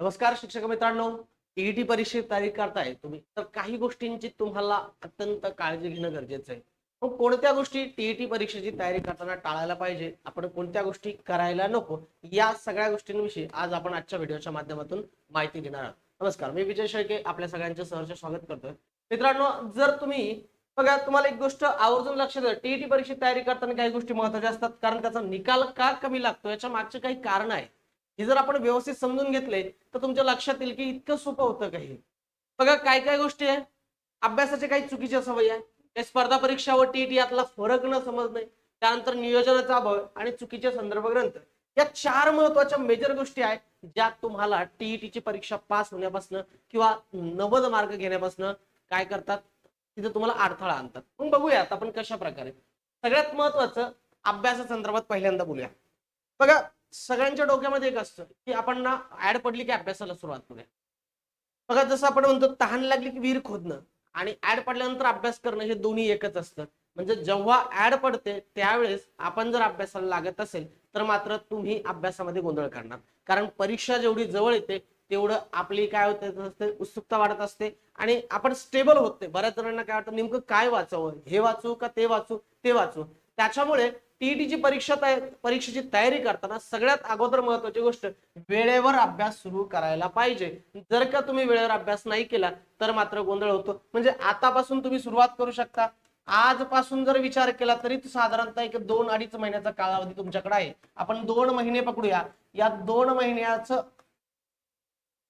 नमस्कार शिक्षक मित्रांनो ईईटी परीक्षेची तयारी करताय तुम्ही. तर काही गोष्टींची तुम्हाला अत्यंत काळजी घेणं गरजेचं आहे. मग कोणत्या गोष्टी टीईटी परीक्षेची तयारी करताना टाळायला पाहिजे? आपण कोणत्या गोष्टी करायला नको? या सगळ्या गोष्टींविषयी आज आपण आजच्या व्हिडिओच्या माध्यमातून माहिती घेणार आहोत. नमस्कार मी विजय शेळके आपल्या सगळ्यांचे सहर्ष स्वागत करतोय. मित्रांनो जर तुम्ही बघा तुम्हाला एक गोष्ट आवर्जून लक्षात द्या टीईटी परीक्षेत तयारी करताना काही गोष्टी महत्त्वाच्या असतात. कारण त्याचा निकाल का कमी लागतो? याच्या मागचे काही कारण आहे. हे जर आपण व्यवस्थित समजून घेतले तर तुमच्या लक्षात येईल की इतकं सोपं होतं काही. बघा काय काय गोष्टी आहे. अभ्यासाच्या काही चुकीच्या सवयी आहे. या स्पर्धा परीक्षा व टीईटी यातला फरक न समजणे त्यानंतर नियोजनाचा अभाव आणि चुकीचे संदर्भ ग्रंथ. या चार महत्त्वाच्या मेजर गोष्टी आहेत ज्या तुम्हाला टीईटी ची परीक्षा पास होण्यापासून किंवा नव्वद मार्क घेण्यापासून काय करतात तिथे तुम्हाला अडथळा आणतात. मग बघूयात आपण कशा प्रकारे सगळ्यात महत्वाचं अभ्यासा संदर्भात पहिल्यांदा बोलूया. बघा सगळ्यांच्या डोक्यामध्ये एक असतं की आपण ना ऍड पडली की अभ्यासाला सुरुवात करूया. बघा जसं आपण म्हणतो तहान लागली की विहीर खोदणं आणि ऍड पडल्यानंतर अभ्यास करणं हे दोन्ही एकच असतं. म्हणजे जेव्हा ऍड पडते त्यावेळेस आपण जर अभ्यासाला लागत असेल तर मात्र तुम्ही अभ्यासामध्ये गोंधळ करणार. कारण परीक्षा जेवढी जवळ येते तेवढं आपली काय होत असते उत्सुकता वाढत असते आणि आपण स्टेबल होते बऱ्याच जणांना काय वाटतं नेमकं काय वाचावं? हे वाचू का ते वाचू? ते वाचू. त्याच्यामुळे टीईटीची परीक्षा परीक्षेची तयारी करताना सगळ्यात अगोदर महत्वाची गोष्ट वेळेवर अभ्यास सुरू करायला पाहिजे. जर का तुम्ही वेळेवर अभ्यास नाही केला तर मात्र गोंधळ होतो. म्हणजे आतापासून तुम्ही सुरुवात करू शकता. आजपासून जर विचार केला तरी साधारणतः एक दोन अडीच महिन्याचा कालावधी तुमच्याकडे आहे. आपण दोन महिने पकडूया. या दोन महिन्याचं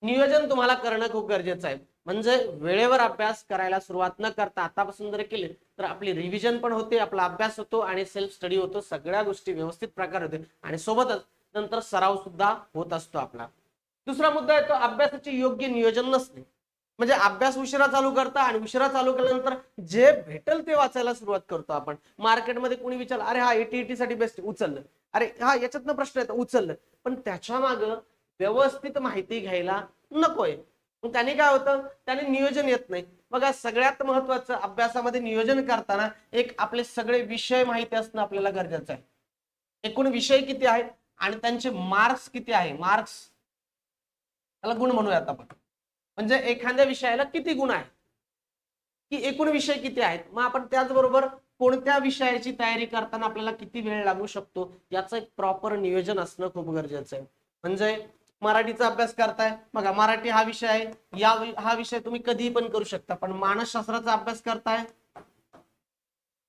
नियोजन तुम्हाला करणं खूप गरजेचं आहे. म्हणजे वेळेवर अभ्यास करायला सुरुवात न करता आतापासून जर केले तर आपली रिव्हिजन पण होते आपला अभ्यास होतो आणि सेल्फ स्टडी होतो सगळ्या गोष्टी व्यवस्थित प्रकार होते आणि सोबतच नंतर सराव सुद्धा होत असतो आपला. दुसरा मुद्दा येतो अभ्यासाचे योग्य नियोजन नसणे. म्हणजे अभ्यास उशिरा चालू करता आणि उशिरा चालू केल्यानंतर जे भेटेल ते वाचायला सुरुवात करतो आपण. मार्केटमध्ये कोणी विचार अरे हा एटी एटी साठी बेस्ट उचललं. अरे हा याच्यातनं प्रश्न येतो उचललं. पण त्याच्या माग व्यवस्थित माहिती घ्यायला नकोय. मग त्याने काय होतं? त्याने नियोजन येत नाही. बघा सगळ्यात महत्वाचं अभ्यासामध्ये नियोजन करताना एक आपले सगळे विषय माहिती असणं आपल्याला गरजेचं आहे. एकूण विषय किती आहेत आणि त्यांचे मार्क्स किती आहे? मार्क्स त्याला गुण म्हणूयात आपण. म्हणजे एखाद्या विषयाला किती गुण आहेत? की एकूण विषय किती आहेत? मग आपण त्याचबरोबर कोणत्या विषयाची तयारी करताना आपल्याला किती वेळ लागू शकतो? याचं एक प्रॉपर नियोजन असणं खूप गरजेचं आहे. म्हणजे मराठीचा अभ्यास करताय. बघा मराठी हा विषय आहे. या हा विषय तुम्ही कधी पण करू शकता पण मानसशास्त्राचा अभ्यास करताय.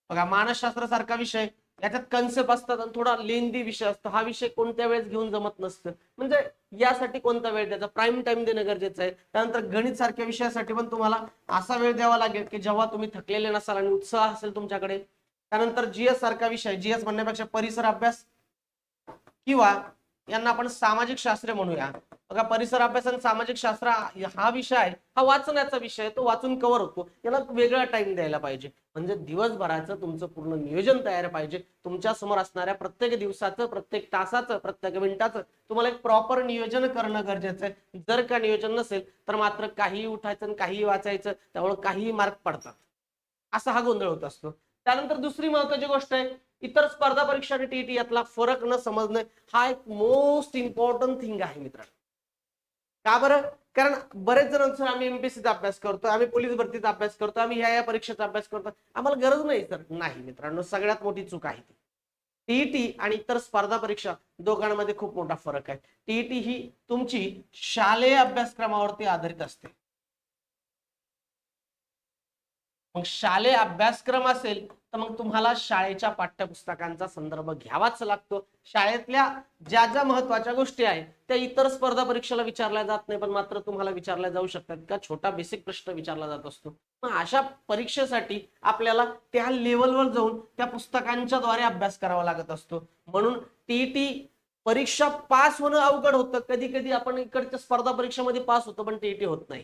बघा मानसशास्त्रासारखा विषय याच्यात कन्सेप्ट असतात आणि थोडा लेंदी विषय असतो. हा विषय कोणत्या वेळेस घेऊन जमत नसतं. म्हणजे यासाठी कोणता वेळ द्यायचा? प्राईम टाइम देणं गरजेचं आहे. त्यानंतर गणित सारख्या विषयासाठी पण तुम्हाला असा वेळ द्यावा लागेल की जेव्हा तुम्ही थकलेले नसाल आणि उत्साह असेल तुमच्याकडे त्यानंतर जीएस सारखा विषय जीएस म्हणण्यापेक्षा परिसर अभ्यास किंवा यांना आपण सामाजिक शास्त्र म्हणूया. बघा परिसर अभ्यास आणि सामाजिक शास्त्र हा विषय आहे. हा वाचण्याचा विषय आहे. तो वाचून कव्हर होतो. याला वेगळा टाइम द्यायला पाहिजे. म्हणजे दिवसभराचं तुमचं पूर्ण नियोजन तयार पाहिजे. तुमच्यासमोर असणाऱ्या प्रत्येक दिवसाचं प्रत्येक तासाचं प्रत्येक मिनिटाचं तुम्हाला एक प्रॉपर नियोजन करणं गरजेचं आहे. जर का नियोजन नसेल तर मात्र काहीही उठायचं आणि काहीही वाचायचं त्यामुळे काहीही मार्क पडतात. असा हा गोंधळ होत असतो. त्यानंतर दुसरी महत्वाची गोष्ट आहे इतर स्पर्धा परीक्षा आणि टीईटी यातला फरक न समजणे हा एक मोस्ट इम्पॉर्टंट थिंग आहे मित्रांनो. का बरं? कारण बरेच जणांचं आम्ही एमपीसीचा अभ्यास करतो आम्ही पोलीस भरतीचा अभ्यास करतो आम्ही ह्या या परीक्षेचा अभ्यास करतो आम्हाला गरज नाही सर नाही मित्रांनो सगळ्यात मोठी चूक आहे ती. टीईटी आणि इतर स्पर्धा परीक्षा दोघांमध्ये खूप मोठा फरक आहे. टीईटी ही तुमची शालेय अभ्यासक्रमावरती आधारित असते. मग शालेय अभ्यासक्रम असेल तर मग तुम्हाला शाळेच्या पाठ्यपुस्तकांचा संदर्भ घ्यावाच लागतो. शाळेतल्या ज्या ज्या महत्त्वाच्या गोष्टी आहेत त्या इतर स्पर्धा परीक्षेला विचारल्या जात नाही पण मात्र तुम्हाला विचारल्या जाऊ शकतात. का छोटा बेसिक प्रश्न विचारला जात असतो. मग अशा परीक्षेसाठी आपल्याला त्या लेवलवर जाऊन त्या पुस्तकांच्या द्वारे अभ्यास करावा लागत असतो. म्हणून टीईटी परीक्षा पास होणं अवघड होतं. कधी कधी आपण इकडच्या स्पर्धा परीक्षेमध्ये पास होतो पण टीईटी होत नाही.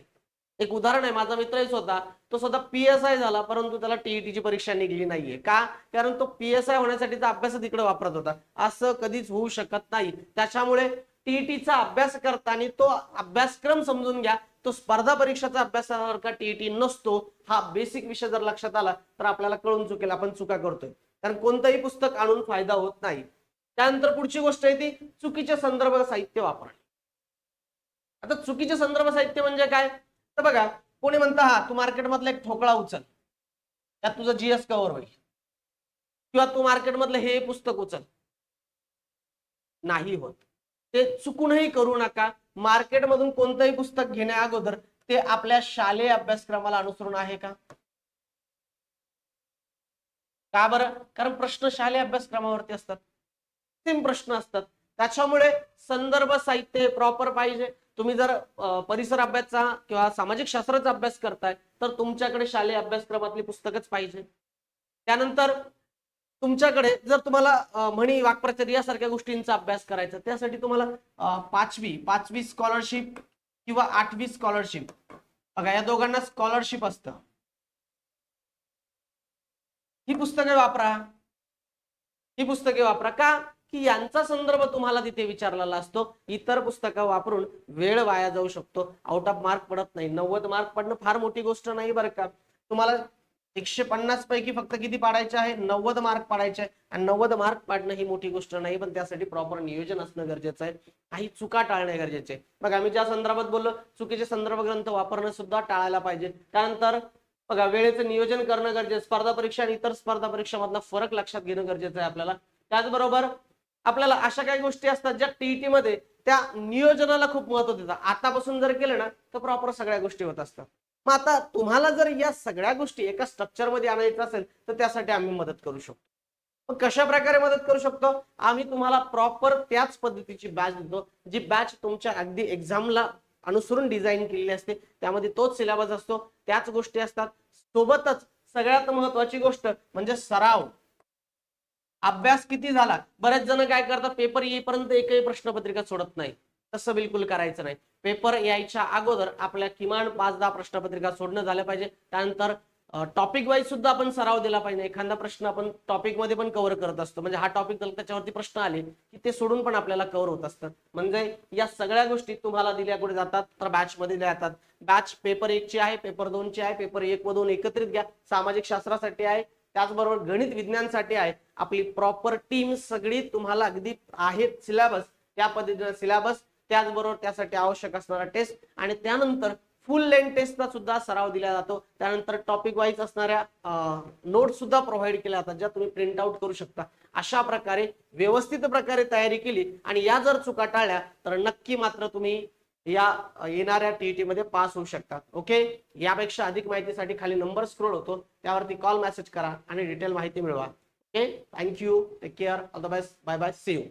एक उदाहरण आहे माझा मित्रच होता तो स्वतः पी एस आय झाला परंतु त्याला टीईटीची परीक्षा निघली नाहीये. का? कारण तो पी एस आय होण्यासाठीचा अभ्यास तिकडे वापरत होता. असं कधीच होऊ शकत नाही. त्याच्यामुळे टीईटीचा अभ्यास करताना तो अभ्यासक्रम समजून घ्या. तो स्पर्धा परीक्षाचा अभ्यासासारखा टीईटी नसतो. हा बेसिक विषय जर लक्षात आला तर आपल्याला कळून चुकेल आपण चुका करतोय. कारण कोणतंही पुस्तक आणून फायदा होत नाही. त्यानंतर पुढची गोष्ट आहे ती चुकीचे संदर्भ साहित्य वापरणे. आता चुकीचे संदर्भ साहित्य म्हणजे काय? तर बघा कोणी म्हणतं हा तू मार्केटमधला एक ठोकळा उचल. त्यात तुझं जीएस कव्हर होईल. किंवा तू मार्केटमधलं हे पुस्तक उचल. नाही होत. ते चुकूनही करू नका. मार्केटमधून कोणतंही पुस्तक घेण्या अगोदर ते आपल्या शालेय अभ्यासक्रमाला अनुसरून आहे का? का बरं? कारण प्रश्न शालेय अभ्यासक्रमावरती असतात. सेम प्रश्न असतात. त्याच्यामुळे संदर्भ साहित्य प्रॉपर पाहिजे. तुम्ही जर परिसर अभ्यासचा किंवा सामाजिक शास्त्राचा अभ्यास करताय तर तुमच्याकडे शालेय अभ्यासक्रमातली पुस्तकच पाहिजे. त्यानंतर तुमच्याकडे जर तुम्हाला म्हणी वाक्प्रचार यासारख्या गोष्टींचा अभ्यास करायचा त्यासाठी तुम्हाला पाचवी पाचवी स्कॉलरशिप किंवा आठवी स्कॉलरशिप बघा या दोघांना स्कॉलरशिप असतं. ही पुस्तके वापरा. ही पुस्तके वापरा. का? की यांचा संदर्भ तुम्हाला तिथे विचारलेला असतो. इतर पुस्तकं वापरून वेळ वाया जाऊ शकतो. आउट ऑफ मार्क पडत नाही. नव्वद मार्क पडणं फार मोठी गोष्ट नाही बरं का. तुम्हाला एकशे पन्नास पैकी फक्त किती पाडायचे आहे? नव्वद मार्क पाडायचे आहे. आणि नव्वद मार्क पाडणं ही मोठी गोष्ट नाही पण त्यासाठी प्रॉपर नियोजन असणं गरजेचं आहे. काही चुका टाळणे गरजेचे आहे. बघा आम्ही ज्या संदर्भात बोललो चुकीचे संदर्भ ग्रंथ वापरणं सुद्धा टाळायला पाहिजे. त्यानंतर बघा वेळेचं नियोजन करणं गरजेचं स्पर्धा परीक्षा आणि इतर स्पर्धा परीक्षामधला फरक लक्षात घेणं गरजेचं आहे आपल्याला. त्याचबरोबर आपल्याला अशा काही गोष्टी असतात ज्या टीईटी मध्ये त्या नियोजनाला खूप महत्त्व देतात. आतापासून जर केलं ना तर प्रॉपर सगळ्या गोष्टी होत असतात. मग आता तुम्हाला जर या सगळ्या गोष्टी एका स्ट्रक्चरमध्ये आणायचं असेल तर त्यासाठी आम्ही मदत करू शकतो. मग कशा प्रकारे मदत करू शकतो? आम्ही तुम्हाला प्रॉपर त्याच पद्धतीची बॅच देतो जी बॅच तुमच्या अगदी एक्झामला अनुसरून डिझाईन केलेली असते. त्यामध्ये तोच सिलेबस असतो त्याच गोष्टी असतात. सोबतच सगळ्यात महत्वाची गोष्ट म्हणजे सराव. अभ्यास किती झाला? बरेच जण काय करतात पेपर येईपर्यंत एकही प्रश्नपत्रिका सोडत नाही. तसं बिलकुल करायचं नाही. पेपर यायच्या अगोदर आपल्या किमान पाच दहा प्रश्नपत्रिका सोडणं झालं पाहिजे. त्यानंतर टॉपिक वाईज सुद्धा आपण सराव दिला पाहिजे. एखादा प्रश्न आपण टॉपिकमध्ये पण कव्हर करत असतो. म्हणजे हा टॉपिक त्याच्यावरती प्रश्न आले की ते सोडून पण आपल्याला कव्हर होत असतं. म्हणजे या सगळ्या गोष्टी तुम्हाला दिल्या कुठे जातात तर बॅच मध्ये दिल्या जातात. बॅच पेपर एक ची आहे पेपर दोन ची आहे पेपर एक व दोन एकत्रित घ्या. सामाजिक शास्त्रासाठी आहे त्याचबरोबर गणित विज्ञानसाठी आहे. आपली प्रॉपर टीम सगळी तुम्हाला अगदी आहेत सिलेबस त्या पद्धतीने सिलेबस त्याचबरोबर त्यासाठी आवश्यक असणारा टेस्ट आणि त्यानंतर फुल लेंथ टेस्टचा सुद्धा सराव दिला जातो. त्यानंतर टॉपिक वाईज असणाऱ्या नोट सुद्धा प्रोव्हाइड केल्या जातात ज्या तुम्ही प्रिंट आउट करू शकता. अशा प्रकारे व्यवस्थित प्रकारे तयारी केली आणि या जर चुका टाळल्या तर नक्की मात्र तुम्ही या येणाऱ्या टीईटी मध्ये पास होऊ शकतात. ओके यापेक्षा अधिक माहितीसाठी खाली नंबर स्क्रोल होतो. त्यावरती कॉल मेसेज करा आणि डिटेल माहिती मिळवा. Okay thank you take care all the best bye bye see you